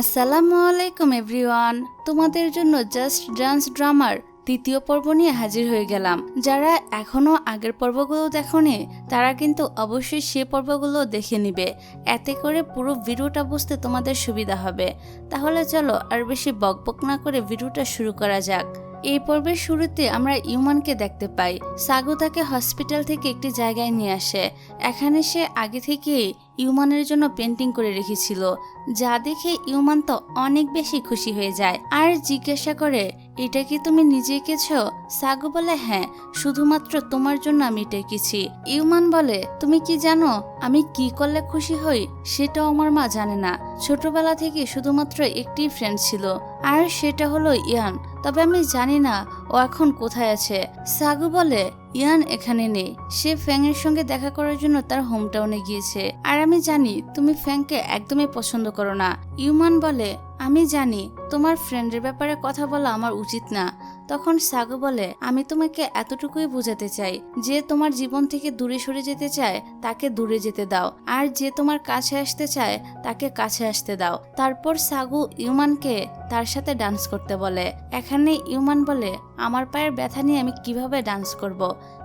আসসালামু আলাইকুম এভরিওয়ান। তোমাদের জন্য জাস্ট ডান্স ড্রামার দ্বিতীয় পর্ব নিয়ে হাজির হয়ে গেলাম। যারা এখনও আগের পর্বগুলো দেখোনি, তারা কিন্তু অবশ্যই সে পর্বগুলো দেখে নিবে। এতে করে পুরো ভিডিওটা বুঝতে তোমাদের সুবিধা হবে। তাহলে চলো আর বেশি বকবক না করে ভিডিওটা শুরু করা যাক। এই পর্বের শুরুতে আমরা ইউমানকে দেখতে পাই। সাগু তাকে হসপিটাল থেকে একটি জায়গায় নিয়ে আসে। এখানে সে আগে থেকেই ইউমানের জন্য পেন্টিং করে রেখেছিল, যা দেখে ইউমান তো অনেক বেশি খুশি হয়ে যায়। আর জিজ্ঞাসা করে, এটা কি তুমি নিজে এঁকেছ? সাগু বলে হ্যাঁ শুধুমাত্র তোমার জন্য আমি এটা এঁকেছি। ইউমান বলে, তুমি কি জানো আমি কি করলে খুশি হই? সেটাও আমার মা জানে না। ছোটবেলা থেকে শুধুমাত্র একটি ফ্রেন্ড ছিল, আর সেটা হলো ইয়ান। তবে আমি জানি না ও এখন কোথায় আছে? সাগু বলে, ইয়ান এখানে নেই। সে ফ্যাং এর সঙ্গে দেখা করার জন্য তার হোম টাউনে গিয়েছে। আর আমি জানি, তুমি ফ্যাংকে একদমই পছন্দ করো না। ইউমান বলে, আমি জানি, তোমার ফ্রেন্ডের ব্যাপারে কথা বলা আমার উচিত না। তখন সাগু বলে, আমি তোমাকে এতটুকুই বোঝাতে চাই, যে তোমার জীবন থেকে দূরে সরে যেতে চায়, তাকে দূরে যেতে দাও, আর যে তোমার কাছে আসতে চায়, তাকে কাছে আসতে দাও তারপর সাগু ইউমানকে তার সাথে ডান্স করতে বলে এখানে ইউমান বলে, আমার পায়ের ব্যথা নিয়ে আমি কীভাবে ডান্স করব।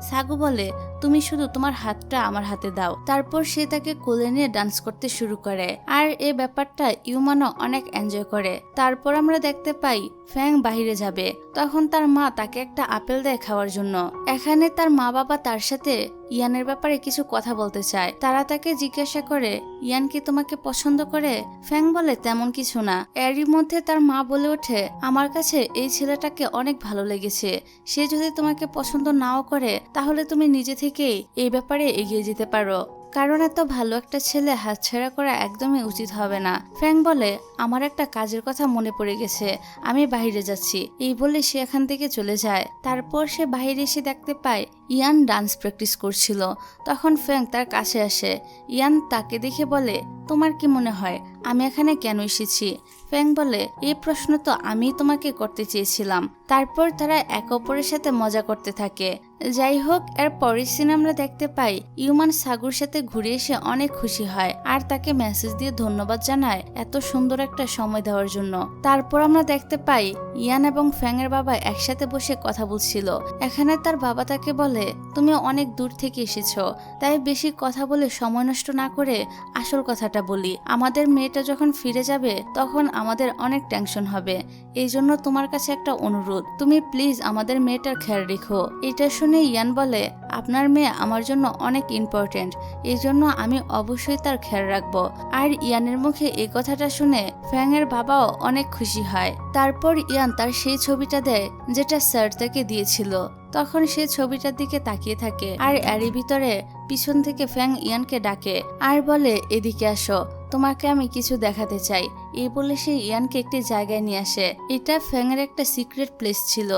সাগু বলে তুমি শুধু তোমার হাতটা আমার হাতে দাও। তারপর সে তাকে কোলে নিয়ে ডান্স করতে শুরু করে। আর এ ব্যাপারটা ইউমানও অনেক এনজয় করে। তারপর আমরা দেখতে পাই ফ্যাং বাহিরে যাবে। তখন তার মা তাকে একটা আপেল দেয় খাওয়ার জন্য। এখানে তার মা বাবা তার সাথে ইয়ানের ব্যাপারে কিছু কথা বলতে চায়। তারা তাকে জিজ্ঞাসা করে, ইয়ান কি তোমাকে পছন্দ করে? ফ্যাং বলে, তেমন কিছু না। এরই মধ্যে তার মা বলে ওঠে, আমার কাছে এই ছেলেটাকে অনেক ভালো লেগেছে। সে যদি তোমাকে পছন্দ নাও করে, তাহলে তুমি নিজে থেকেই এই ব্যাপারে এগিয়ে যেতে পারো। কারণ এত ভালো একটা ছেলে হাতছাড়া করা একদমই উচিত হবে না। ফ্যাং বলে, আমার একটা কাজের কথা মনে পড়ে গেছে। আমি বাইরে যাচ্ছি। এই বলে সে এখান থেকে চলে যায়। তারপর সে বাইরে এসে দেখতে পায় ইয়ান ডান্স প্র্যাকটিস করছিল। তখন ফ্যাং তার কাছে আসে। ইয়ান তাকে দেখে বলে, তোমার কি মনে হয়, আমি এখানে কেন এসেছি? ফ্যাং বলে এই প্রশ্ন তো আমি তোমাকে করতে চেয়েছিলাম। তারপর তারা এক অপরের সাথে মজা করতে থাকে। যাই হোক, এর পরের সিন আমরা দেখতে পাই, ইউমান সাগুর সাথে ঘুরে এসে অনেক খুশি হয় আর তাকে মেসেজ দিয়ে ধন্যবাদ জানায় এত সুন্দর একটা সময় দেওয়ার জন্য। তারপর আমরা দেখতে পাই, ইয়ান এবং ফ্যাং এর বাবা একসাথে বসে কথা বলছিল। এখানে তার বাবা তাকে বলে তুমি অনেক দূর থেকে এসেছ। তাই বেশি কথা বলে সময় নষ্ট না করে আসল কথাটা বলি। আমাদের মেয়েটা যখন ফিরে যাবে, তখন আমাদের অনেক টেনশন হবে। এই জন্য তোমার কাছে একটা অনুরোধ। তুমি প্লিজ আমাদের মেয়েটার খেয়াল রেখো। এটা শুনে ইয়ান বলে, আপনার মেয়ে আমার জন্য অনেক ইম্পর্টেন্ট এই জন্য আমি অবশ্যই তার খেয়াল রাখব। আর ইয়ানের মুখে এই কথাটা শুনে ফ্যাং এর বাবাও অনেক খুশি হয়। তারপর ইয়ান তার সেই ছবিটা দেয়, যেটা স্যার তাকে দিয়েছিল। তখন সে ছবিটার দিকে তাকিয়ে থাকে আর এরই ভিতরে পিছন থেকে ফ্যাং ইয়ানকে ডাকে আর বলে, এদিকে আসো, তোমাকে আমি কিছু দেখাতে চাই। এই বলে সে ইয়ানকে একটি জায়গায় নিয়ে আসে। এটা ফ্যাংয়ের একটা সিক্রেট প্লেস ছিল।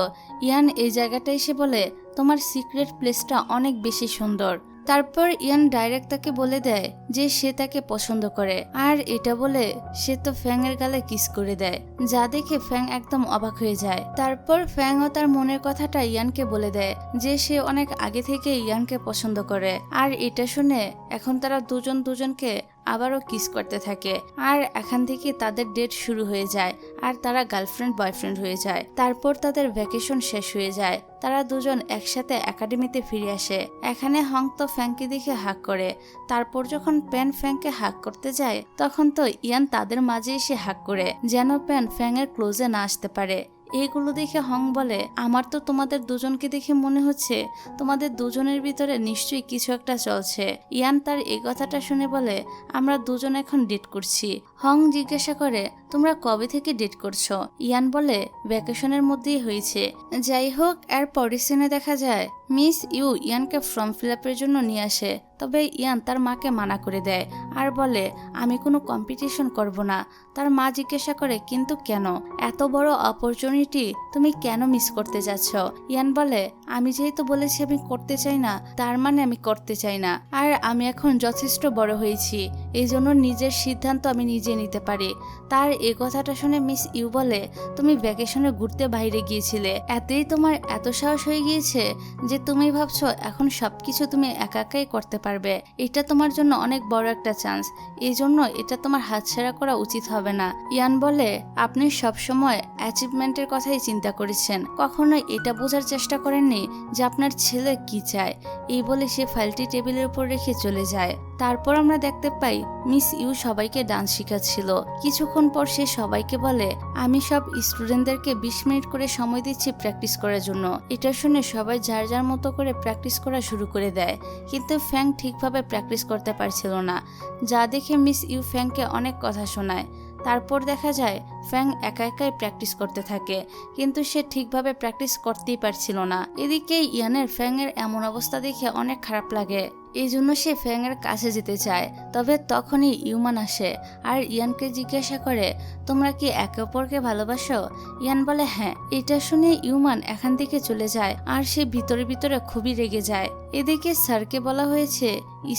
ইয়ান এই জায়গাটা এসে বলে, তোমার সিক্রেট প্লেসটা অনেক বেশি সুন্দর। তারপর ইয়ান ডাইরেক্ট তাকে বলে দেয় যে সে তাকে পছন্দ করে। আর এটা বলে সে তো ফ্যাং এর গালে কিস করে দেয়, যা দেখে ফ্যাং একদম অবাক হয়ে যায়। তারপর ফ্যাং ও তার মনের কথাটা ইয়ানকে বলে দেয় যে সে অনেক আগে থেকে ইয়ানকে পছন্দ করে। আর এটা শুনে এখন তারা দুজন দুজনকে আবারও কিস করতে থাকে। আর এখান থেকে তাদের ডেট শুরু হয়ে যায় আর তারা গার্লফ্রেন্ড বয়ফ্রেন্ড হয়ে যায়। তারপর তাদের ভ্যাকেশন শেষ হয়ে যায়। তারা দুজন একসাথে একাডেমিতে ফিরে আসে। এখানে হং তো ফ্যাংকে দেখে হাক করে। তারপর যখন প্যান ফ্যাংকে হাক করতে যায়, তখন তো ইয়ান তাদের মাঝে এসে হাক করে, যেন প্যান ফ্যাংয়ের ক্লোজে না আসতে পারে। এইগুলো দেখে হং বলে, আমার তো তোমাদের দুজনকে দেখে মনে হচ্ছে তোমাদের দুজনের ভিতরে নিশ্চয়ই কিছু একটা চলছে। ইয়ান তার এই কথাটা শুনে বলে, আমরা দুজন এখন ডেট করছি। হং জিজ্ঞাসা করে তোমরা কবে থেকে ডেট করছ? ইয়ান বলে, ভ্যাকেশনের মধ্যেই হয়েছে। যাই হোক এর পরের সিনে দেখা যায়, মিস ইউ ইয়ানকে ফর্ম ফিল আপের জন্য নিয়ে আসে। তবে ইয়ান তার মাকে মানা করে দেয়, আর বলে, আমি কোনো কম্পিটিশন করব না। তার মা জিজ্ঞাসা করে, কিন্তু কেন? এত বড় অপরচুনিটি তুমি কেন মিস করতে যাচ্ছ? ইয়ান বলে, আমি যেহেতু বলেছি আমি করতে চাই না, তার মানে আমি করতে চাই না। আর আমি এখন যথেষ্ট বড় হয়েছি এই জন্য নিজের সিদ্ধান্ত আমি নিজে নিতে পারি। তার এই কথাটা শুনে মিস ইউ বলে, তুমি ভ্যাকেশনে ঘুরতে বাইরে গিয়েছিলে। এতেই তোমার এত সাহস হয়ে গিয়েছে যে তুমি ভাবছ এখন সবকিছু তুমি একা একাই করতে পারবে। এটা তোমার জন্য অনেক বড় একটা চান্স এই জন্য এটা তোমার হাতছাড়া করা উচিত হবে না। ইয়ান বলে, আপনি সবসময় অ্যাচিভমেন্টের কথাই চিন্তা করেছেন। কখনোই এটা বোঝার চেষ্টা করেননি যে আপনার ছেলে কি চায়। এই বলে সে ফাইলটি টেবিলের উপর রেখে চলে যায়। তারপর আমরা দেখতে পাই, মিস ইউ সবাইকে ডান্স শেখাচ্ছিল। কিছুক্ষণ পর সে সবাইকে বলে, আমি সব স্টুডেন্টদেরকে বিশ মিনিট করে সময় দিচ্ছি প্র্যাকটিস করার জন্য। এটা শুনে সবাই যার যার মতো করে প্র্যাকটিস করা শুরু করে দেয়। কিন্তু ফ্যাং ঠিকভাবে প্র্যাকটিস করতে পারছিল না। যা দেখে মিস ইউ ফ্যাংকে অনেক কথা শোনায়। তারপর দেখা যায়, ফ্যাং একা একাই প্র্যাকটিস করতে থাকে। কিন্তু সে ঠিকভাবে প্র্যাকটিস করতেই পারছিল না। এদিকে ইয়ানের ফ্যাংয়ের এমন অবস্থা দেখে অনেক খারাপ লাগে। এই জন্য সে ফ্যাংয়ের কাছে যেতে চায়। তবে তখনই ইউমান আসে আর ইয়ানকে জিজ্ঞাসা করে, তোমরা কি একে অপরকে ভালোবাসো? ইয়ান বলে হ্যাঁ এটা শুনে ইউমান এখান থেকে চলে যায় আর সে ভিতরে ভিতরে খুবই রেগে যায়। এদিকে স্যারকে বলা হয়েছে,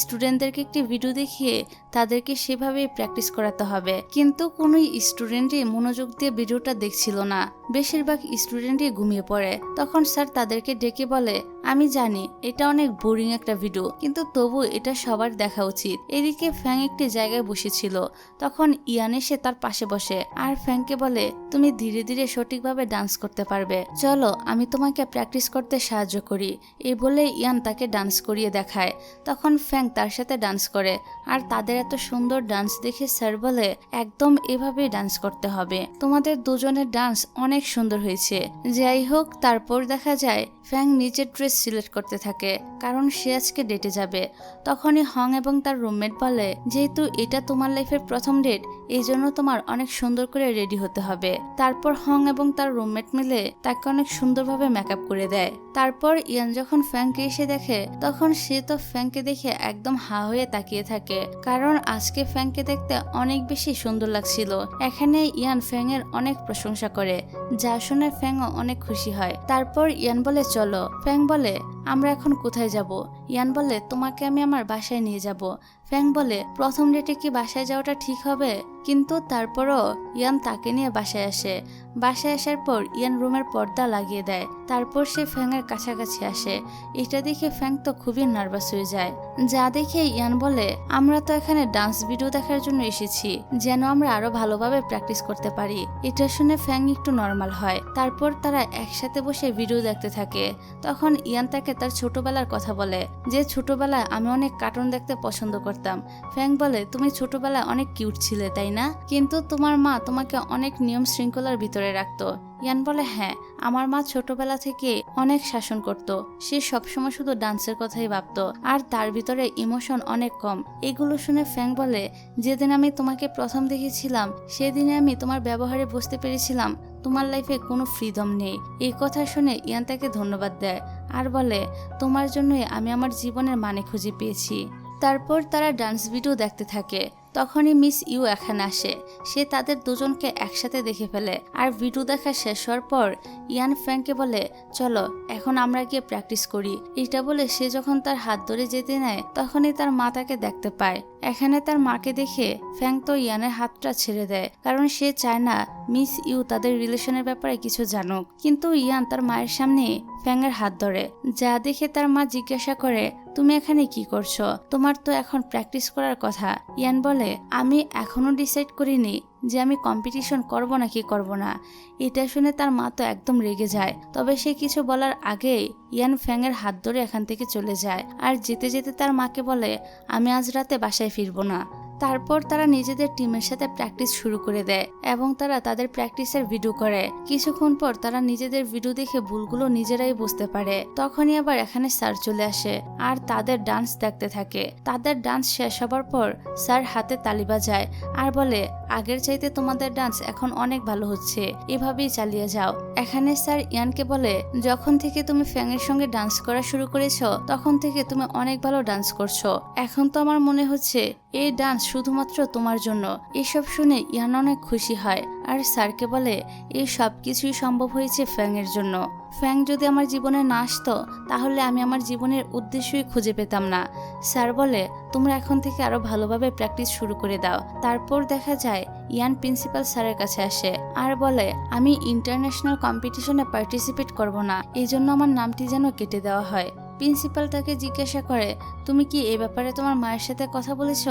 স্টুডেন্টদেরকে একটি ভিডিও দেখিয়ে তাদেরকে সেভাবে প্র্যাকটিস করাতে হবে। কিন্তু কোনো স্টুডেন্টই মনোযোগ দিয়ে ভিডিওটা দেখছিল না। বেশিরভাগ স্টুডেন্টই ঘুমিয়ে পড়ে। তখন স্যার তাদেরকে ডেকে বলে আমি জানি এটা অনেক বোরিং একটা ভিডিও কিন্তু তবু এটা সবার দেখা উচিত। এদিকে ফ্যাং একটি জায়গায় বসেছিল, তখন ইয়ান এসে তার পাশে বসে, আর ফ্যাংকে বলে, তুমি ধীরে ধীরে সঠিকভাবে ডান্স করতে পারবে। চলো, আমি তোমাকে প্র্যাকটিস করতে সাহায্য করি। এই বলে ইয়ান তাকে ডান্স করিয়ে দেখায়। তখন ফ্যাং তার সাথে ডান্স করে, আর তাদের এত সুন্দর ডান্স দেখে স্যার বলে, একদম এভাবেই ডান্স করতে হবে। তোমাদের দুজনের ডান্স অনেক সুন্দর হয়েছে। যাই হোক, তারপর দেখা যায় ফ্যাং নিজের ড্রেস সিলেক্ট করতে থাকে, কারণ সে আজকে ডেটে যাবে। তখনই হং এবং তার রুমমেট বলে, যেহেতু এটা তোমার লাইফের প্রথম ডেট এই জন্য তোমার অনেক সুন্দর করে রেডি হতে হবে। তারপর হং এবং তার রুমমেট মিলে তাকে অনেক সুন্দরভাবে মেকআপ করে দেয়। তারপর ইয়ান যখন ফ্যাংকে এসে দেখে, তখন সে তো ফ্যাংকে দেখে একদম হা হয়ে তাকিয়ে থাকে, কারণ আজকে ফ্যাংকে দেখতে অনেক বেশি সুন্দর লাগছিল। এখানে ইয়ান ফ্যাং এর অনেক প্রশংসা করে, যা শুনে ফ্যাংও অনেক খুশি হয়। তারপর ইয়ান বলে চলো। ফ্যাং বলে, আমরা এখন কোথায় যাব? ইয়ান বলে, তোমাকে আমি আমার বাসায় নিয়ে যাব। ফ্যাং বলে, প্রথম ডেটে কি বাসায় যাওয়াটা ঠিক হবে? কিন্তু তারপরও ইয়ান তাকে নিয়ে বাসায় আসে। বাসায় আসার পর ইয়ান রুমের পর্দা লাগিয়ে দেয়। তারপর সে ফ্যাংয়ের কাছাকাছি আসে। এটা দেখে ফ্যাং তো খুবই নার্ভাস হয়ে যায়। যা দেখে ইয়ান বলে, আমরা তো এখানে ডান্স ভিডিও দেখার জন্য এসেছি, যেন আমরা আরও ভালোভাবে প্র্যাকটিস করতে পারি। এটা শুনে ফ্যাং একটু নর্মাল হয়। তারপর তারা একসাথে বসে ভিডিও দেখতে থাকে। তখন ইয়ান তাকে তার ছোটবেলার কথা বলে, যে ছোটবেলায় আমি অনেক কার্টুন দেখতে পছন্দ করতাম। ফ্যাং বলে, তুমি ছোটবেলায় অনেক কিউট ছিলে, তাই না? কিন্তু তোমার মা তোমাকে অনেক নিয়ম শৃঙ্খলার ভিতরে রাখতো। ইয়ান বলে হ্যাঁ আমার মা ছোটবেলা থেকে অনেক শাসন করত। সে সবসময় শুধু ডান্সের কথাই ভাবতো। আর তার ভিতরে ইমোশন অনেক কম। এগুলো শুনে ফ্যাং বলে, যেদিন আমি তোমাকে প্রথম দেখেছিলাম, সেদিনে আমি তোমার ব্যবহারে বুঝতে পেরেছিলাম, তোমার লাইফে কোনো ফ্রিডম নেই। এই কথা শুনে ইয়ান তাকে ধন্যবাদ দেয়। আর বলে, তোমার জন্যই আমি আমার জীবনের মানে খুঁজে পেয়েছি। তারপর তারা ডান্স ভিডিও দেখতে থাকে। তখনই মিস ইউ এখানে আসে। সে তাদের দুজনকে একসাথে দেখে ফেলে। আর ভিডিও দেখা শেষ হওয়ার পর ইয়ান ফ্র্যাঙ্ককে বলে, চলো, এখন আমরা গিয়ে প্র্যাকটিস করি। এটা বলে সে যখন তার হাত ধরে যেতে নেয়, তখনই তার মা তাকে দেখতে পায়। এখানে তার মাকে দেখে ফ্যাং তো ইয়ানের হাতটা ছেড়ে দেয়, কারণ সে চায় না মিস ইউ তাদের রিলেশনের ব্যাপারে কিছু জানুক। কিন্তু ইয়ান তার মায়ের সামনে ফ্যাংয়ের হাত ধরে। যা দেখে তার মা জিজ্ঞাসা করে তুমি এখানে কি করছ? তোমার তো এখন প্র্যাকটিস করার কথা। ইয়ান বলে, আমি এখনও ডিসাইড করিনি যে আমি কম্পিটিশন করব নাকি করব না। এটা শুনে তার মা তো একদম রেগে যায়। তবে সে কিছু বলার আগেই ইয়ান ফ্যাংয়ের হাত ধরে এখান থেকে চলে যায়। আর যেতে যেতে তার মাকে বলে, আমি আজ রাতে বাসায় ফিরবো না। তারপর তারা নিজেদের টিমের সাথে প্র্যাকটিস শুরু করে দেয় এবং তারা তাদের প্র্যাকটিসের ভিডিও করে। কিছুক্ষণ পর তারা নিজেদের ভিডিও দেখে ভুলগুলো নিজেরাই বুঝতে পারে। তখনই আবার এখানে স্যার চলে আসে আর তাদের ডান্স দেখতে থাকে। তাদের ডান্স শেষ হবার পর স্যার হাতে তালি বাজায় আর বলে, আগের চাইতে তোমাদের ডান্স এখন অনেক ভালো হচ্ছে, এভাবেই চালিয়ে যাও। এখানে স্যার ইয়ানকে বলে, যখন থেকে তুমি ফ্যাংয়ের সঙ্গে ডান্স করা শুরু করেছ, তখন থেকে তুমি অনেক ভালো ডান্স করছ। এখন তো আমার মনে হচ্ছে এই ডান্স শুধুমাত্র তোমার জন্য। এসব শুনে ইয়ান অনেক খুশি হয় আর স্যারকে বলে এই সব কিছুই সম্ভব হয়েছে ফ্যাংয়ের জন্য। ফ্যাং যদি আমার জীবনে না আসতো, তাহলে আমি আমার জীবনের উদ্দেশ্যই খুঁজে পেতাম না। স্যার বলে, তোমরা এখন থেকে আরও ভালোভাবে প্র্যাকটিস শুরু করে দাও। তারপর দেখা যায়, ইয়ান প্রিন্সিপাল স্যারের কাছে আসে আর বলে, আমি ইন্টারন্যাশনাল কম্পিটিশনে পার্টিসিপেট করব না। এই জন্য আমার নামটি যেন কেটে দেওয়া হয়। প্রিন্সিপাল তাকে জিজ্ঞাসা করে, তুমি কি এ ব্যাপারে তোমার মায়ের সাথে কথা বলেছ?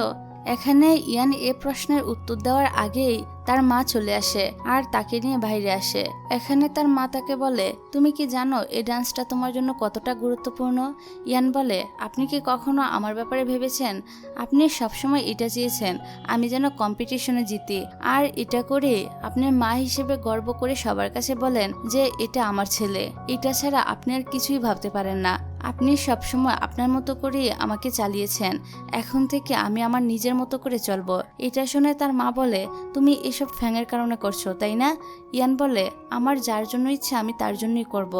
এখানে ইয়ান এ প্রশ্নের উত্তর দেওয়ার আগেই তার মা চলে আসে আর তাকে নিয়ে বাইরে আসে। এখানে তার মা তাকে বলে, তুমি কি জানো এই ডান্সটা তোমার জন্য কতটা গুরুত্বপূর্ণ? ইয়ান বলে, আপনি কি কখনো আমার ব্যাপারে ভেবেছেন? আপনি সবসময় এটা চেয়েছেন, আমি যেন কম্পিটিশনে জিতি। আর এটা করে আপনি মা হিসেবে গর্ব করে সবার কাছে বলেন যে এটা আমার ছেলে। এটা ছাড়া আপনি আর কিছুই ভাবতে পারেন না। আপনি সবসময় আপনার মতো করে আমাকে চালিয়েছেন। এখন থেকে আমি আমার নিজের মতো করে চলবো। এটা শুনে তার মা বলে, তুমি এসব ফ্যাঙের কারণে করছ, তাই না? ইয়ান বলে, আমার যার জন্য ইচ্ছা আমি তার জন্যই করব।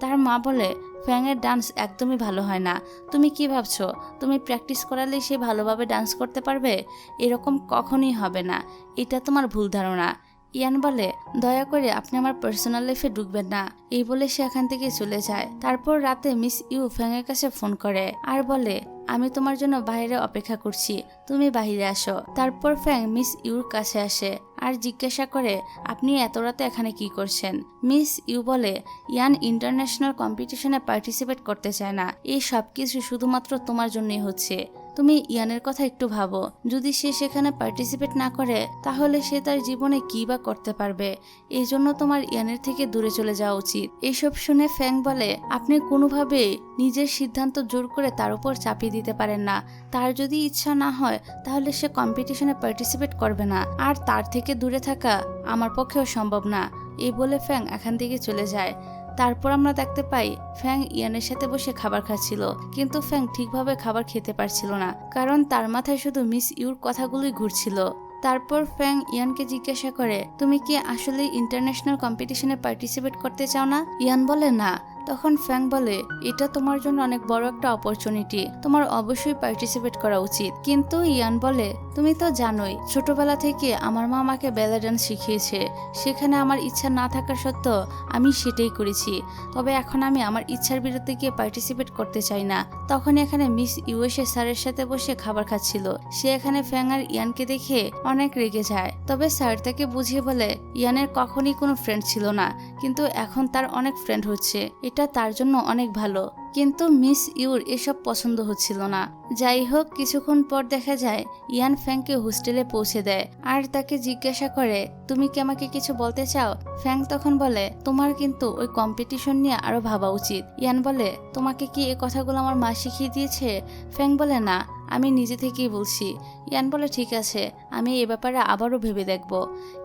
তার মা বলে, ফ্যাঙের ডান্স একদমই ভালো হয় না। তুমি কি ভাবছ? তুমি প্র্যাকটিস করালেই সে ভালোভাবে ডান্স করতে পারবে? এরকম কখনোই হবে না। এটা তোমার ভুল ধারণা। ইয়ান বলে, দয়া করে আপনি আমার পার্সোনাল লাইফে ঢুকবেন না। এই বলে সে এখান থেকে চলে যায়। তারপর রাতে মিস ইউ ফ্যাংয়ের কাছে ফোন করে আর বলে, আমি তোমার জন্য বাইরে অপেক্ষা করছি। তুমি বাইরে আসো। তারপর ফ্যাং মিস ইউর কাছে আসে আর জিজ্ঞাসা করে, আপনি এত রাতে এখানে কি করছেন? মিস ইউ বলে, ইয়ান ইন্টারন্যাশনাল কম্পিটিশনে পার্টিসিপেট করতে চায় না। এই সব কিছু শুধুমাত্র তোমার জন্যই হচ্ছে। তুমি ইয়ানের কথা একটু ভাবো। যদি সে সেখানে পার্টিসিপেট না করে, তাহলে সে তার জীবনে কি বা করতে পারবে? এই জন্য তোমার ইয়ানের থেকে দূরে চলে যাওয়া উচিত। এইসব শুনে ফ্যাং বলে, আপনি কোনোভাবে নিজের সিদ্ধান্ত জোর করে তার উপর চাপিয়ে দিতে পারেন না। তার যদি ইচ্ছা না হয়, তাহলে সে কম্পিটিশনে পার্টিসিপেট করবে না। আর তার থেকে দূরে থাকা আমার পক্ষেও সম্ভব না। এই বলে ফ্যাং এখান থেকে চলে যায়। তারপর আমরা দেখতে পাই ফ্যাং ইয়ানের সাথে বসে খাবার খাচ্ছিল, কিন্তু ফ্যাং ঠিকভাবে খাবার খেতে পারছিল না, কারণ তার মাথায় শুধু মিস ইউর কথাগুলোই ঘুরছিল। তারপর ফ্যাং ইয়ানকে জিজ্ঞাসা করে, তুমি কি আসলে ইন্টারন্যাশনাল কম্পিটিশনে পার্টিসিপেট করতে চাও না? ইয়ান বলে, না। তখন ফ্যাং বলে, এটা তোমার জন্য অনেক বড় একটা অপরচুনিটি তোমার অবশ্যই পার্টিসিপেট করা উচিত। কিন্তু ইয়ান বলে, তুমি তো জানোই, ছোটবেলা থেকে আমার মা আমাকে বেলা ডান্স শিখিয়েছে। সেখানে আমার ইচ্ছা না থাকার সত্ত্বেও আমি সেটাই করেছি। তবে এখন আমি আমার ইচ্ছার বিরুদ্ধে গিয়ে পার্টিসিপেট করতে চাই না। তখন এখানে মিস ইউএসএ স্যারের সাথে বসে খাবার খাচ্ছিল। সে এখানে ফ্যাং আর ইয়ানকে দেখে অনেক রেগে যায়। তবে স্যার তাকে বুঝিয়ে বলে, ইয়ানের কখনই কোনো ফ্রেন্ড ছিল না। কিন্তু এখন তার অনেক ফ্রেন্ড হচ্ছে। এটা তার জন্য অনেক ভালো। কিন্তু মিস ইউর এসব পছন্দ হচ্ছিল না। যাই হোক কিছুক্ষণ পর দেখা যায়, ইয়ান ফ্যাংকে হোস্টেলে পৌঁছে দেয় আর তাকে জিজ্ঞাসা করে, তুমি কি আমাকে কিছু বলতে চাও? ফ্যাং তখন বলে, তোমার কিন্তু ওই কম্পিটিশন নিয়ে আরও ভাবা উচিত। ইয়ান বলে, তোমাকে কি এ কথাগুলো আমার মা শিখিয়ে দিয়েছে? ফ্যাং বলে, না, আমি নিজে থেকেই বলছি। ইয়ান বলে, ঠিক আছে, আমি এ ব্যাপারে আবারও ভেবে দেখব।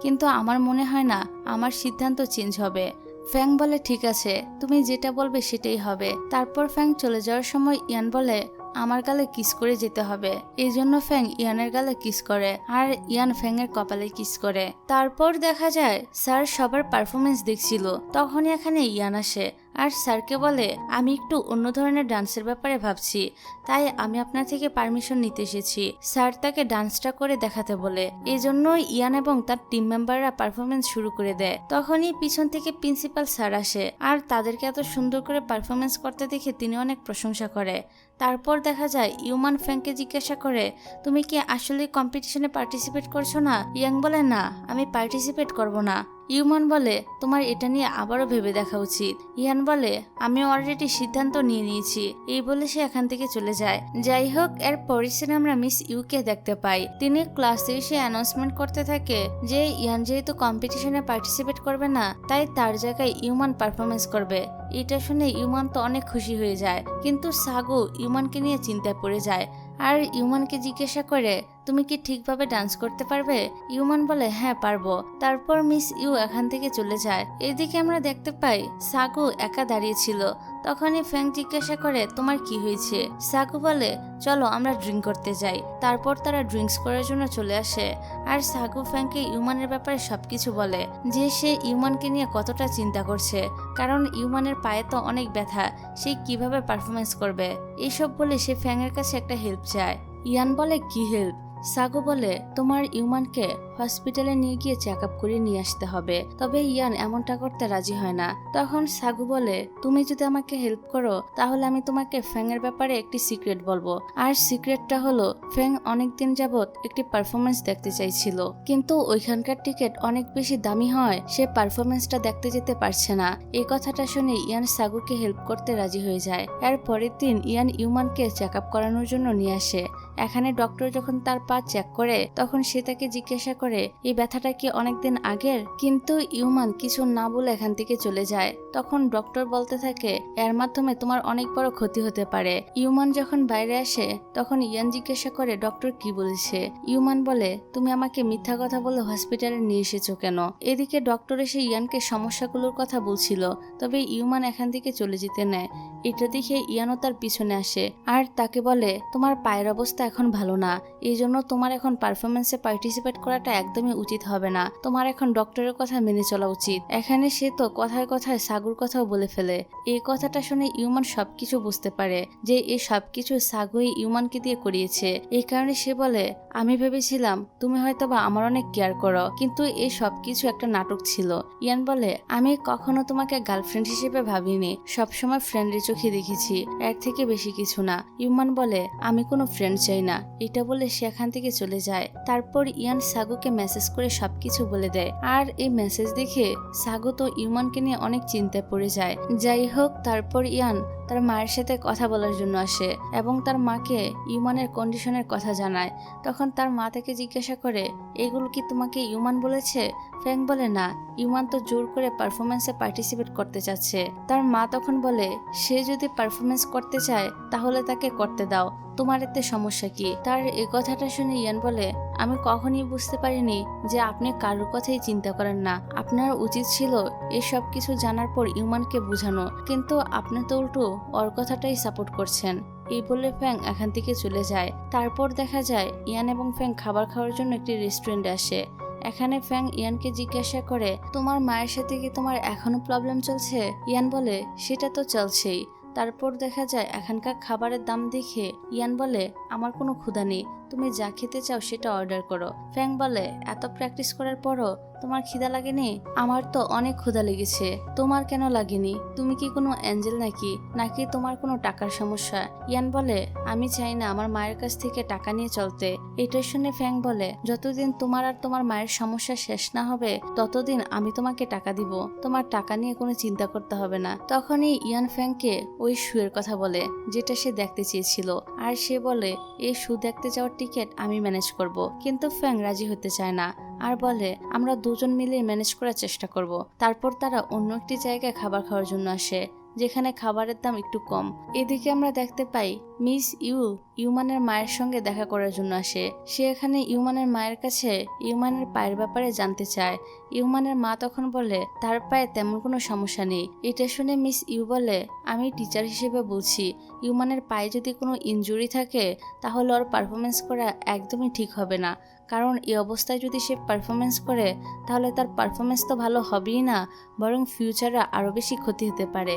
কিন্তু আমার মনে হয় না, আমার সিদ্ধান্ত চেঞ্জ হবে। ফ্যাং বলে, ঠিক আছে, তুমি যেটা বলবে সেটাই হবে। তারপর ফ্যাং চলে যাওয়ার সময় ইয়ান বলে, আমার গালে কিস করে যেতে হবে। এই জন্য ফ্যাং ইয়ানের গালে কিস করে, আর ইয়ান ফ্যাংয়ের কপালে কিস করে। তারপর দেখা যায়, স্যার সবার পারফরমেন্স দেখছিল। তখনই এখানে ইয়ান আসে। আর স্যারকে বলে, আমি একটু অন্য ধরনের ডান্সের ব্যাপারে ভাবছি, তাই আমি আপনার থেকে পারমিশন নিতে এসেছি। স্যার তাকে ডান্সটা করে দেখাতে বলে। এই জন্য ইয়ান এবং তার টিম মেম্বাররা পারফরমেন্স শুরু করে দেয়। তখনই পিছন থেকে প্রিন্সিপাল স্যার আসে, আর তাদেরকে এত সুন্দর করে পারফরমেন্স করতে দেখে তিনি অনেক প্রশংসা করে। তারপর দেখা যায়, ইউমান ফ্যাংকে জিজ্ঞাসা করে, তুমি কি আসলে কম্পিটিশনে পার্টিসিপেট করছ না? ইয়াং বলে, না, আমি পার্টিসিপেট করব না। ইউমান বলে, তোমার এটা নিয়ে আবারও ভেবে দেখা উচিত। ইয়ান বলে আমি অলরেডি সিদ্ধান্ত নিয়ে নিয়েছি। এই বলে সে এখান থেকে চলে যায়। যাই হোক, এর পরের সিনে আমরা মিস ইউকে দেখতে পাই। তিনি ক্লাসে এসে অ্যানাউন্সমেন্ট করতে থাকে যে, ইয়ান যেহেতু কম্পিটিশনে পার্টিসিপেট করবে না, তাই তার জায়গায় ইউমান পারফরমেন্স করবে। এটা শুনে ইউমান তো অনেক খুশি হয়ে যায়। কিন্তু সাগু ইউমানকে নিয়ে চিন্তায় পড়ে যায়। আর ইউমানকে জিজ্ঞাসা করে তুমি কি ঠিকভাবে ডান্স করতে পারবে? ইউমান বলে হ্যাঁ পারব। তারপর মিস ইউ এখান থেকে চলে যায়। এদিকে আমরা দেখতে পাই সাগু একা দাঁড়িয়েছিল তখনই ফ্যাং জিজ্ঞাসা করে, তোমার কি হয়েছে? সাগু বলে, চলো, আমরা ড্রিঙ্ক করতে যাই। তারপর তারা ড্রিঙ্কস করার জন্য চলে আসে। আর সাগু ফ্যাংকে ইউমানের ব্যাপারে সবকিছু বলে, যে সে ইউমানকে নিয়ে কতটা চিন্তা করছে। কারণ ইউমানের পায়ে তো অনেক ব্যথা, সে কীভাবে পারফরমেন্স করবে? এইসব বলে সে ফ্যাংয়ের কাছে একটা হেল্প চায়। ইয়ান বলে, কি হেল্প সাগু বলে, তোমার ইউমানকে হসপিটালে নিয়ে গিয়ে চেক আপ করে নিয়ে আসতে হবে। তবে ইয়ান এমনটা করতে রাজি হয় না। তখন সাগু বলে, তুমি যদি আমাকে হেল্প করো, তাহলে আমি তোমাকে ফ্যাং এর ব্যাপারে একটি সিক্রেট বলব। আর সিক্রেটটা হলো ফ্যাং অনেকদিন যাবৎ একটি পারফরমেন্স দেখতে চাইছিল। কিন্তু ওইখানকার টিকিট অনেক বেশি দামি হয়, সে পারফরমেন্সটা দেখতে যেতে পারছে না। এই কথাটা শুনে ইয়ান সাগুকে হেল্প করতে রাজি হয়ে যায়। এর পরের দিন ইয়ান ইউমানকে চেক আপ করানোর জন্য নিয়ে আসে। এখানে ডক্টর যখন তার পা চেক করে, তখন সে তাকে জিজ্ঞাসা করে, এই ব্যথাটা কি অনেকদিন আগের? কিন্তু ইউমান কিছু না বলে এখান থেকে চলে যায়। তখন ডক্টর বলতে থাকে, এর মাধ্যমে তোমার অনেক বড় ক্ষতি হতে পারে। ইউমান যখন বাইরে আসে, তখন ইয়ান জিজ্ঞাসা করে ডক্টর কি বলেছে? ইউমান বলে, তুমি আমাকে মিথ্যা কথা বলে হসপিটালে নিয়ে এসেছ কেন? এদিকে ডক্টর এসে ইয়ানকে সমস্যাগুলোর কথা বলছিল, তবে ইউমান এখান থেকে চলে যেতে নেয়। এটা দেখে ইয়ানও তার পিছনে আসে। আর তাকে বলে, তোমার পায়ের অবস্থা এখন ভালো না। এই জন্য তোমার এখন পারফরমেন্সে পার্টিসিপেট করাটা একদমই উচিত হবে না। তোমার এখন ডক্টরের কথা মেনে চলা উচিত। এখানে সে তো কথায় কথায় সাগুর কথাও বলে ফেলে। এই কথাটা শুনে ইউমান সবকিছু বুঝতে পারে যে এই সবকিছু সাগুই ইউমানকে দিয়ে করিয়েছে। এই কারণে সে বলে, আমি ভেবেছিলাম তুমি হয়তো বা আমার অনেক কেয়ার করো, কিন্তু এই সবকিছু একটা নাটক ছিল। ইয়ান বলে, আমি কখনো তোমাকে গার্লফ্রেন্ড হিসেবে ভাবিনি। সবসময় ফ্রেন্ডের চোখে দেখেছি। এর থেকে বেশি কিছু না। ইউমান বলে, আমি কোনো ফ্রেন্ড চাই না। এটা বলে সে এখান থেকে চলে যায়। তারপর ইয়ান সাগুকে মেসেজ করে সবকিছু বলে দেয়। আর এই মেসেজ দেখে সাগু তো ইউমানকে নিয়ে অনেক চিন্তায় পড়ে যায়। যাই হোক, তারপর ইয়ান তার মায়ের সাথে কথা বলার জন্য আসে এবং তার মাকে ইউমানের কন্ডিশনের কথা জানায়। তখন তার মা তাকে জিজ্ঞাসা করে, এগুলো কি তোমাকে ইউমান বলেছে? ফ্যাং বলে, না, ইউমান তো জোর করে পারফরমেন্সে পার্টিসিপেট করতে চাচ্ছে। তার মা তখন বলে, সে যদি পারফরমেন্স করতে চায়, তাহলে তাকে করতে দাও। তোমার এতে সমস্যা কি? তার এ কথাটা শুনে ইয়ান বলে, আমি কখনই বুঝতে পারিনি যে আপনি কারোর কথাই চিন্তা করেন না। আপনার উচিত ছিল এসব কিছু জানার পর ইউমানকে বোঝানো। কিন্তু আপনি তো উল্টো ওর কথাটাই সাপোর্ট করছেন। এই বলে ফ্যাং এখান থেকে চলে যায়। তারপর দেখা যায় ইয়ান এবং ফ্যাং খাবার খাওয়ার জন্য একটি রেস্টুরেন্টে আসে। এখানে ফ্যাং ইয়ানকে জিজ্ঞাসা করে, তোমার মায়ের সাথে কি তোমার এখনও প্রবলেম চলছে? ইয়ান বলে, সেটা তো চলছেই। তারপর দেখা যায় এখানকার খাবারের দাম দেখে ইয়ান বলে আমার কোনো ক্ষুধা নেই। তুমি যা খেতে চাও সেটা অর্ডার করো। ফ্যাং বলে, এত প্র্যাকটিস করার পরও তোমার খিদা লাগেনি? আমার তো অনেক ক্ষুধা লেগেছে। তোমার কেন লাগেনি? তুমি কি কোনো অ্যাঞ্জেল নাকি? নাকি তোমার কোনো টাকার সমস্যা? ইয়ান বলে, আমি চাই না আমার মায়ের কাছ থেকে টাকা নিয়ে চলতে। এটা শুনে ফ্যাং বলে, যতদিন তোমার আর তোমার মায়ের সমস্যা শেষ না হবে, ততদিন আমি তোমাকে টাকা দিব। তোমার টাকা নিয়ে কোনো চিন্তা করতে হবে না। তখনই ইয়ান ফ্যাংকে ওই শুয়ের কথা বলে, যেটা সে দেখতে চেয়েছিল। আর সে বলে, এই শু দেখতে যাওয়ার টিকিট আমি ম্যানেজ করব। কিন্তু ফ্যাং রাজি হতে চায় না আর বলে, আমরা দুজন মিলে ম্যানেজ করার চেষ্টা করব। তারপর তারা অন্য একটি জায়গায় খাবার খাওয়ার জন্য আসে। যেখানে খাবারের দাম একটু কম। এদিকে আমরা দেখতে পাই, মিস ইউ ইউমানের মায়ের সঙ্গে দেখা করার জন্য আসে। সে এখানে ইউমানের মায়ের কাছে ইউমানের পায়ের ব্যাপারে জানতে চায়। ইউমানের মা তখন বলে, তার পায়ে তেমন কোনো সমস্যা নেই। এটা শুনে মিস ইউ বলে, আমি টিচার হিসেবে বলছি, ইউমানের পায়ে যদি কোনো ইনজুরি থাকে, তাহলে ওর পারফরমেন্স করা একদমই ঠিক হবে না। কারণ এই অবস্থায় যদি সে পারফরমেন্স করে, তাহলে তার পারফরমেন্স তো ভালো হবেই না, বরং ফিউচারে আরও বেশি ক্ষতি হতে পারে।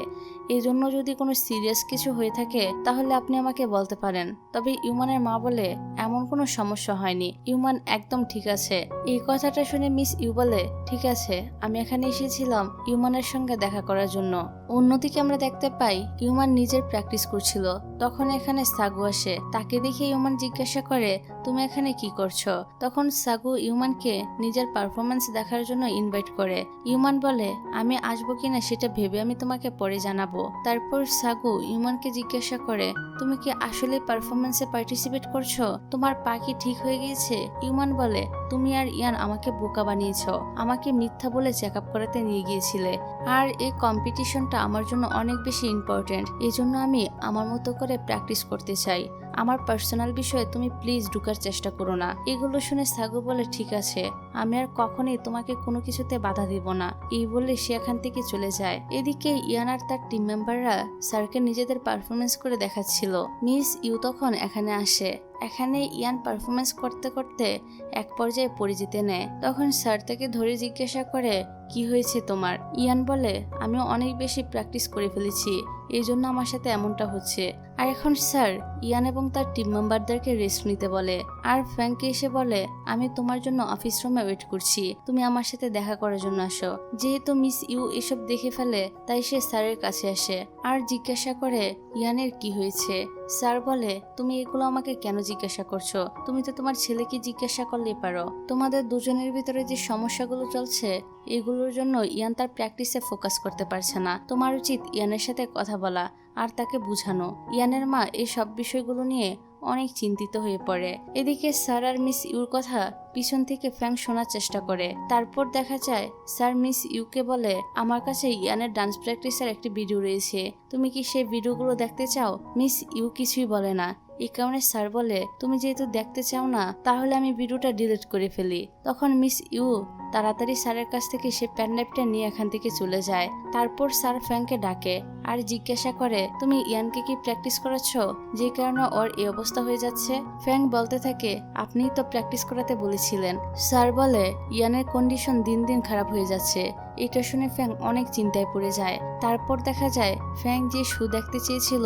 এই জন্য যদি কোনো সিরিয়াস কিছু হয়ে থাকে, তাহলে আপনি আমাকে বলতে পারেন। তবে ইউমানের মা বলে, এমন কোনো সমস্যা হয়নি। ইউমান একদম ঠিক আছে। এই কথাটা শুনে মিস ইউ বলে, ঠিক আছে, আমি এখানে এসেছিলাম ইউমানের সঙ্গে দেখা করার জন্য। অন্যদিকে আমরা দেখতে পাই, ইউমান নিজের প্র্যাকটিস করছিল। তখন এখানে সাগু আসে। তাকে দেখে ইউমান জিজ্ঞাসা করে, তুমি এখানে কি করছ? তখন সাগু ইউমানকে নিজের পারফরমেন্স দেখার জন্য ইনভাইট করে। ইউমান বলে, আমি আসব কিনা সেটা ভেবে আমি তোমাকে পরে জানাব। তারপর সাগু ইউমানকে জিজ্ঞাসা করে, তুমি কি আসলে পারফরমেন্সে পার্টিসিপেট করছ? তোমার পাখি ঠিক হয়ে গিয়েছে? ইউমান বলে, তুমি আর ইয়ান আমাকে বোকা বানিয়েছ। আমাকে মিথ্যা বলে চেক আপ করাতে নিয়ে গিয়েছিলে। আর এই কম্পিটিশনটা আমার জন্য অনেক বেশি ইম্পর্টেন্ট এই জন্য আমি আমার মতো করে প্র্যাকটিস করতে চাই। আমার পার্সোনাল বিষয়ে তুমি প্লিজ ঢুকার চেষ্টা করো না। এগুলো শুনে সাগু বলে, ঠিক আছে, আমি আর কখনই তোমাকে কোনো কিছুতে বাধা দিব না। এই বলে সে এখান থেকে চলে যায়। এদিকে ইয়ান আর তার টিম মেম্বাররা স্যারকে নিজেদের পারফরমেন্স করে দেখাচ্ছিল। মিস ইউ তখন এখানে আসে। এখানে ইয়ান পারফরমেন্স করতে করতে এক পর্যায়ে পড়ে যেতে নেয়। তখন স্যার তাকে ধরে জিজ্ঞাসা করে, কি হয়েছে তোমার? ইয়ান বলে, আমি অনেক বেশি প্র্যাকটিস করে ফেলেছি, এই জন্য আমার সাথে এমনটা হচ্ছে। আর এখন স্যার ইয়ান এবং তার টিম মেম্বারদেরকে রেস্ট নিতে বলে। আর ফ্যাংকে এসে বলে, আমি তোমার জন্য অফিস রুমে ওয়েট করছি, তুমি আমার সাথে দেখা করার জন্য আসো। যেহেতু মিস ইউ এসব দেখে ফেলে, তাই সে স্যারের কাছে আসে। আর জিজ্ঞাসা করে, ইয়ানের কি হয়েছে? স্যার বলে, তুমি এগুলো আমাকে কেন জিজ্ঞাসা করছ? তুমি তো তোমার ছেলেকে জিজ্ঞাসা করলে পারো। তোমাদের দুজনের ভিতরে যে সমস্যাগুলো চলছে, এগুলোর জন্য ইয়ান তার প্র্যাকটিসে ফোকাস করতে পারছে না। তোমার উচিত ইয়ানের সাথে কথা বলা। আর তাকে বুঝানো। ইয়ানের মা এই সব বিষয়গুলো নিয়ে অনেক চিন্তিত হয়ে পড়ে। এদিকে স্যার আর মিস ইউর কথা পিছন থেকে ফ্যাং শোনার চেষ্টা করে। তারপর দেখা যায়, স্যার মিস ইউকে বলে, আমার কাছে ইয়ানের ডান্স প্র্যাকটিসের একটি ভিডিও রয়েছে। তুমি কি সেই ভিডিওগুলো দেখতে চাও? মিস ইউ কিছুই বলে না। এই কারণে স্যার বলে, তুমি যেহেতু দেখতে চাও না, তাহলে আমি ভিডিওটা ডিলিট করে ফেলি। তখন মিস ইউ তাড়াতাড়ি স্যারের কাছ থেকে সে প্যানড্রাইভটা নিয়ে এখান থেকে চলে যায়। তারপর স্যার ফ্যাংকে ডাকে আর জিজ্ঞাসা করে, তুমি ইয়ানকে কি প্র্যাকটিস করাচ্ছ? যে কারণে ওর এই অবস্থা হয়ে যাচ্ছে? ফ্যাং বলতে থাকে, আপনিই তো প্র্যাকটিস করাতে বলেছিলেন। স্যার বলে, ইয়ানের কন্ডিশন দিন দিন খারাপ হয়ে যাচ্ছে। এটা শুনে ফ্যাং অনেক চিন্তায় পড়ে যায়। তারপর দেখা যায় ফ্যাং যে শু দেখতে চেয়েছিল,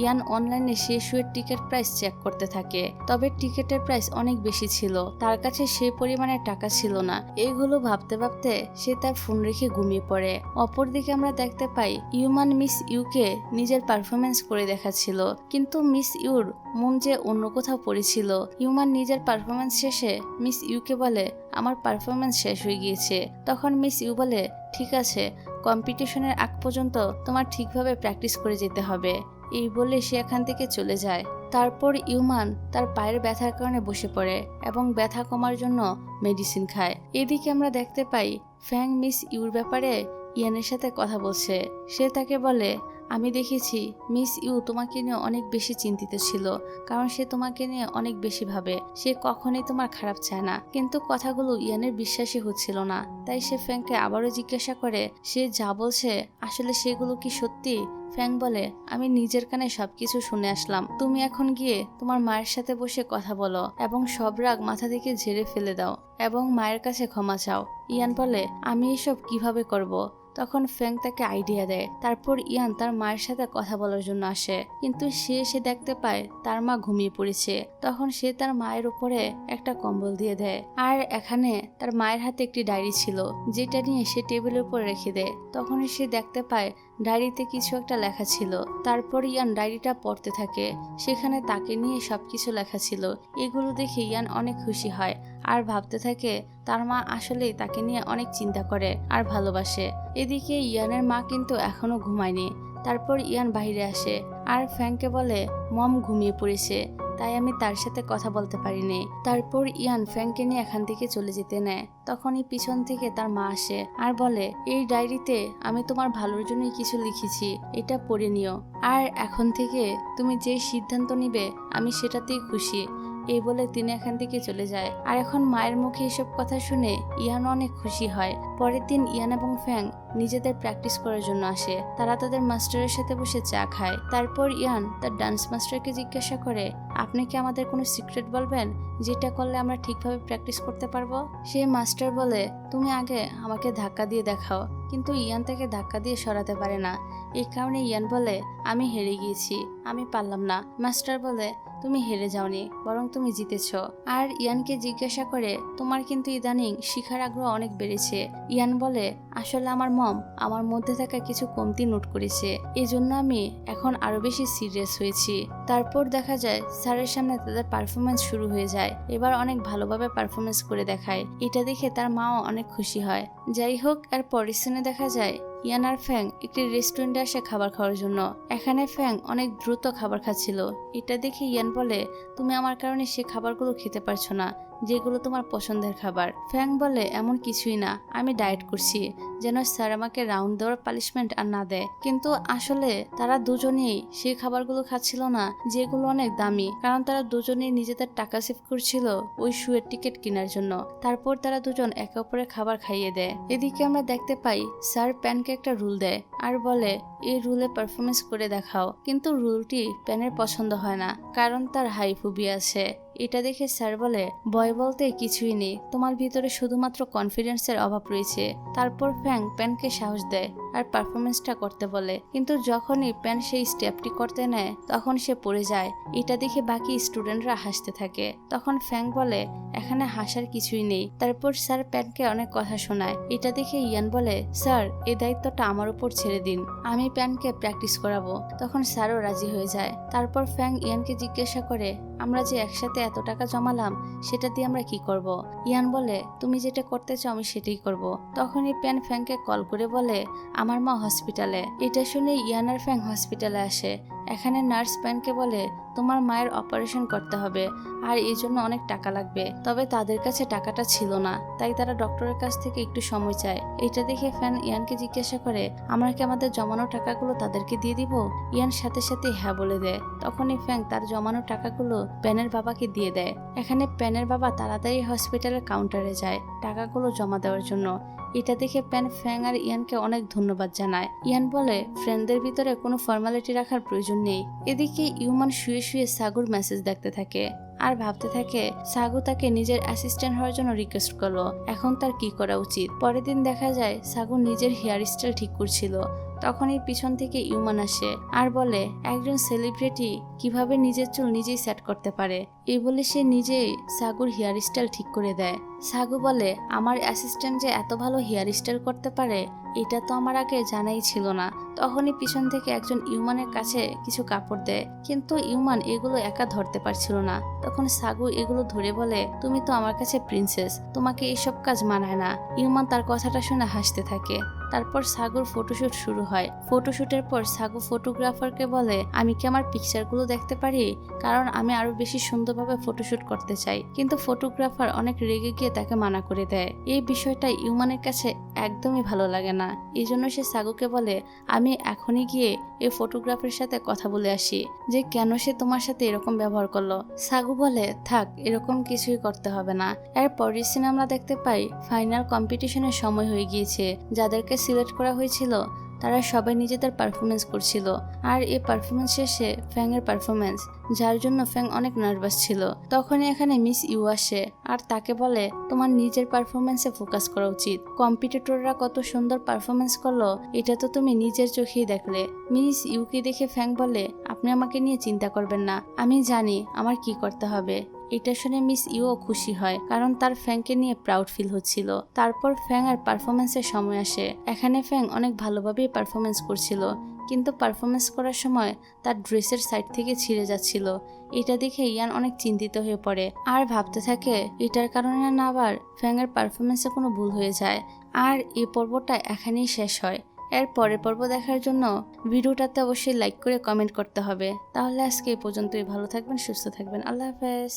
ইয়ান অনলাইনে সে শুয়ের টিকিট প্রাইস চেক করতে থাকে। তবে টিকিটের প্রাইস অনেক বেশি ছিল। তার কাছে সে পরিমাণে টাকা ছিল না। এইগুলো ভাবতে ভাবতে সে তার ফোন রেখে ঘুমিয়ে পড়ে। অপরদিকে আমরা দেখতে পাই, ইউমান মিস ইউকে নিজের পারফরমেন্স করে দেখাচ্ছিল। কিন্তু মিস ইউর মন যে অন্য কোথাও পড়েছিল। ইউমান নিজের পারফরমেন্স শেষে মিস ইউকে বলে, আমার পারফরমেন্স শেষ হয়ে গিয়েছে। তখন মিস ইউ বলে, ঠিক আছে কম্পিটিশনের আগ পর্যন্ত তোমার ঠিকভাবে প্র্যাকটিস করে যেতে হবে। এই বলে সে এখান থেকে চলে যায়। তারপর ইউমান তার পায়ের ব্যথার কারণে বসে পড়ে এবং ব্যথা কমার জন্য মেডিসিন খায়। এদিকে আমরা দেখতে পাই ফ্যাং মিস ইউর ব্যাপারে ইয়ানের সাথে কথা বলছে। সে তাকে বলে আমি দেখেছি মিস ইউ তোমাকে নিয়ে অনেক বেশি চিন্তিত ছিল, কারণ সে তোমাকে নিয়ে অনেক বেশি ভাবে। সে কখনোই তোমার খারাপ চায় না। কিন্তু কথাগুলো ইয়ানের বিশ্বাসই হচ্ছিল না। তাই সে ফ্যাংকে আবারও জিজ্ঞাসা করে, সে যা বলছে, আসলে সেগুলো কি সত্যি? ফ্যাং বলে, আমি নিজের কানে সবকিছু শুনে আসলাম। তুমি এখন গিয়ে তোমার মায়ের সাথে বসে কথা বলো এবং সব রাগ মাথা থেকে ঝেড়ে ফেলে দাও এবং মায়ের কাছে ক্ষমা চাও। ইয়ান বলে, আমি এসব কীভাবে করব? তখন ফ্যাং তাকে আইডিয়া দেয়। তারপর ইয়ান তার মায়ের সাথে কথা বলার জন্য আসে। কিন্তু সে এসে দেখতে পায় তার মা ঘুমিয়ে পড়েছে। তখন সে তার মায়ের উপরে একটা কম্বল দিয়ে দেয়। আর এখানে তার মায়ের হাতে একটি ডায়েরি ছিল, যেটা নিয়ে সে টেবিলের উপর রেখে দেয়। তখন সে দেখতে পায় ডায়েরিতে কিছু একটা লেখা ছিল। তারপর ইয়ান ডায়েরিটা পড়তে থাকে। সেখানে তাকে নিয়ে সবকিছু লেখা ছিল। এগুলো দেখে ইয়ান অনেক খুশি হয়। আর ভাবতে থাকে তার মা আসলেই তাকে নিয়ে অনেক চিন্তা করে আর ভালোবাসে। এদিকে ইয়ানের মা কিন্তু এখনও ঘুমায়নি। তারপর ইয়ান বাইরে আসে আর ফ্যাংকে বলে, মম ঘুমিয়ে পড়েছে। তাই আমি তার সাথে কথা বলতে পারিনি। তারপর ইয়ান ফ্যাংকে নিয়ে এখান থেকে চলে যেতে নেয়। তখনই পিছন থেকে তার মা আসে আর বলে, এই ডায়েরিতে আমি তোমার ভালোর জন্যই কিছু লিখেছি। এটা পড়ে নিও। আর এখন থেকে তুমি যে সিদ্ধান্ত নিবে, আমি সেটাতেই খুশি। এই বলে তিনি এখান থেকে চলে যায়। আর এখন মায়ের মুখে এসব কথা শুনে ইয়ান অনেক খুশি হয়। পরের দিন ইয়ান এবং ফ্যাং নিজেদের প্র্যাকটিস করার জন্য আসে। তারা তাদের মাস্টারের সাথে বসে চা খায়। তারপর ইয়ান তার ডান্স মাস্টারকে জিজ্ঞাসা করে, আপনি কি আমাদের কোনো সিক্রেট বলবেন যেটা করলে আমরা ঠিকভাবে প্র্যাকটিস করতে পারব? সেই মাস্টার বলে, তুমি আগে আমাকে ধাক্কা দিয়ে দেখাও। কিন্তু ইয়ান তাকে ধাক্কা দিয়ে সরাতে পারে না। এই কারণে ইয়ান বলে, আমি হেরে গিয়েছি, আমি পারলাম না। মাস্টার বলে, তুমি হেরে যাওনি, বরং তুমি জিতেছ। আর ইয়ানকে জিজ্ঞাসা করে, তোমার কিন্তু ইদানিং শিখার আগ্রহ অনেক বেড়েছে। ইয়ান বলে, আসলে আমার মম আমার মধ্যে থাকা কিছু কমতি নোট করেছে এই জন্য আমি এখন আরও বেশি সিরিয়াস হয়েছি। তারপর দেখা যায়, স্যারের সামনে তাদের পারফরমেন্স শুরু হয়ে যায়। এবার অনেক ভালোভাবে পারফরমেন্স করে দেখায়। এটা দেখে তার মাও অনেক খুশি হয়। যাই হোক আর পরের সিনে দেখা যায় ইয়ান আর ফ্যাং একটি রেস্টুরেন্টে আসে খাবার খাওয়ার জন্য। এখানে ফ্যাং অনেক দ্রুত খাবার খাচ্ছিল। এটা দেখে ইয়ান বলে, তুমি আমার কারণে সে খাবারগুলো খেতে পারছ না। যেগুলো তোমার পছন্দের খাবার। ফ্যাং বলে, এমন কিছুই না। আমি ডায়েট করছি। যেন স্যার আমাকে রাউন্ড দেওয়ার পানিশমেন্ট আর না দেয়। কিন্তু আসলে তারা দুজনেই সেই খাবারগুলো খাচ্ছিল না, যেগুলো অনেক দামি। কারণ তারা দুজনেই নিজেদের টাকা সেভ করছিল ওই শুয়ের টিকিট কেনার জন্য। তারপর তারা দুজন একে অপরের খাবার খাইয়ে দেয়। এদিকে আমরা দেখতে পাই, স্যার প্যানকে একটা রুল দেয়। আর বলে, এই রুলে পারফরমেন্স করে দেখাও। কিন্তু রুলটি প্যানের পছন্দ হয় না, কারণ তার হাই ফুবি আছে। এটা দেখে স্যার বলে, ভয় বলতে কিছুই নেই। তোমার ভিতরে শুধুমাত্র কনফিডেন্সের অভাব রয়েছে। তারপর ফ্যাং প্যানকে সাহস দেয়। আর পারফরমেন্সটা করতে বলে। কিন্তু যখনই প্যান সেই স্টেপটি করতে নেয়, তখন সে পড়ে যায়। এটা দেখে বাকি স্টুডেন্টরা হাসতে থাকে। তখন ফ্যাং বলে, এখানে হাসার কিছুই নেই। তারপর স্যার প্যানকে অনেক কথা শোনায়। এটা দেখে ইয়ান বলে, স্যার এই দায়িত্বটা আমার উপর ছেড়ে দিন। আমি প্যানকে প্র্যাকটিস করাবো। তখন স্যারও রাজি হয়ে যায়। তারপর ফ্যাং ইয়ানকে জিজ্ঞাসা করে, আমরা যে একসাথে এত টাকা জমালাম, সেটা দিয়ে আমরা কি করব। ইয়ান বলে, তুমি যেটা করতে চাও, আমি সেটাই করব। তখনই প্যান ফ্যাংকে কল করে বলে আমার মা হসপিটালে এটা শুনে ইয়ানার ফ্যাং হসপিটালে আসে। এখানে নার্স প্যানকে বলে, তোমার মায়ের অপারেশন করতে হবে, আর এই জন্য অনেক টাকা লাগবে। তবে তাদের কাছে টাকাটা ছিল না, তাই তারা ডক্টরের কাছ থেকে একটু সময় চায়। এটা দেখে ফ্যান ইয়ানকে জিজ্ঞাসা করে, আমরা কি আমাদের জমানো টাকাগুলো তাদেরকে দিয়ে দিব? ইয়ান সাথে সাথে হ্যাঁ বলে দেয়। তখনই ফ্যাং তার জমানো টাকাগুলো প্যানের বাবাকে দিয়ে দেয়। এখানে প্যানের বাবা তাড়াতাড়ি হসপিটালের কাউন্টারে যায়, টাকাগুলো জমা দেওয়ার জন্য। এটা দেখে প্যান ফ্যাং আর ইয়ানকে অনেক ধন্যবাদ জানায়। ইয়ান বলে, ফ্রেন্ডদের ভিতরে কোনো ফর্মালিটি রাখার প্রয়োজন নেই। এদিকে ইউমান শুয়ে শুয়ে সাগর মেসেজ দেখতে থাকে। আর ভাবতে থাকে, সাগু তাকে নিজের অ্যাসিস্ট্যান্ট হওয়ার জন্য রিকোয়েস্ট করল। এখন তার কি করা উচিত? পরের দিন দেখা যায়, সাগু নিজের হেয়ার স্টাইল ঠিক করছিল। তখনই পিছন থেকে ইউমান আসে আর বলে, একজন সেলিব্রিটি কীভাবে নিজের চুল নিজেই সেট করতে পারে? এই বলে সে নিজেই সাগুর হেয়ার স্টাইল ঠিক করে দেয়। সাগু বলে, আমার অ্যাসিস্ট্যান্ট যে এত ভালো হেয়ার স্টাইল করতে পারে এটা তো আমার আগে জানাই ছিল না। তখনই পিছন থেকে একজন ইউমানের কাছে কিছু কাপড় দেয়। কিন্তু ইউমান এগুলো একা ধরতে পারছিল না। তখন সাগু এগুলো ধরে বলে, তুমি তো আমার কাছে প্রিন্সেস তোমাকে এইসব কাজ মানায় না। ইউমান তার কথাটা শুনে হাসতে থাকে। তারপর সাগুর ফটোশুট শুরু হয়। ফটোশুটের পর সাগু ফটোগ্রাফারকে বলে, আমি কি আমার পিকচারগুলো দেখতে পারি? কারণ আমি আরও বেশি সুন্দরভাবে ফটোশুট করতে চাই। কিন্তু ফটোগ্রাফার অনেক রেগে গিয়ে তাকে মানা করে দেয়। এই বিষয়টা ইউমানের কাছে একদমই ভালো লাগে না। এই জন্য সে সাগুকে বলে, আমি এখনই গিয়ে এই ফটোগ্রাফারের সাথে কথা বলে আসি, যে কেন সে তোমার সাথে এরকম ব্যবহার করল? সাগু বলে, থাক, এরকম কিছুই করতে হবে না। এরপরই সিনে আমরা দেখতে পাই ফাইনাল কম্পিটিশনের সময় হয়ে গিয়েছে। যাদেরকে সিলেক্ট করা হয়েছিল, তারা সবাই নিজেদের পারফরমেন্স করছিল। আর এই পারফরমেন্স শেষে ফ্যাং এর পারফরমেন্স যার জন্য ফ্যাং অনেক নার্ভাস ছিল। তখনই এখানে মিস ইউ আসে, আর তাকে বলে, তোমার নিজের পারফরমেন্সে ফোকাস করা উচিত। কম্পিটিটররা কত সুন্দর পারফরমেন্স করল, এটা তো তুমি নিজের চোখেই দেখলে। মিস ইউকে দেখে ফ্যাং বলে, আপনি আমাকে নিয়ে চিন্তা করবেন না। আমি জানি আমার কি করতে হবে। এটা শুনে মিস ইউও খুশি হয়, কারণ তার ফ্যাংকে নিয়ে প্রাউড ফিল হচ্ছিল। তারপর ফ্যাং আর পারফরমেন্সের সময় আসে। এখানে ফ্যাং অনেক ভালোভাবেই পারফরমেন্স করছিল, কিন্তু পারফরমেন্স করার সময় তার ড্রেসের সাইড থেকে ছিঁড়ে যাচ্ছিল। এটা দেখে ইয়ান অনেক চিন্তিত হয়ে পড়ে। আর ভাবতে থাকে, এটার কারণে না আবার ফ্যাংয়ের পারফরমেন্সে কোনো ভুল হয়ে যায়। আর এই পর্বটা এখানেই শেষ হয়। এর পরের পর্ব দেখার জন্য ভিডিওটাতে অবশ্যই লাইক করে কমেন্ট করতে হবে। তাহলে আজকে এই পর্যন্তই। ভালো থাকবেন, সুস্থ থাকবেন। আল্লাহ হাফেজ।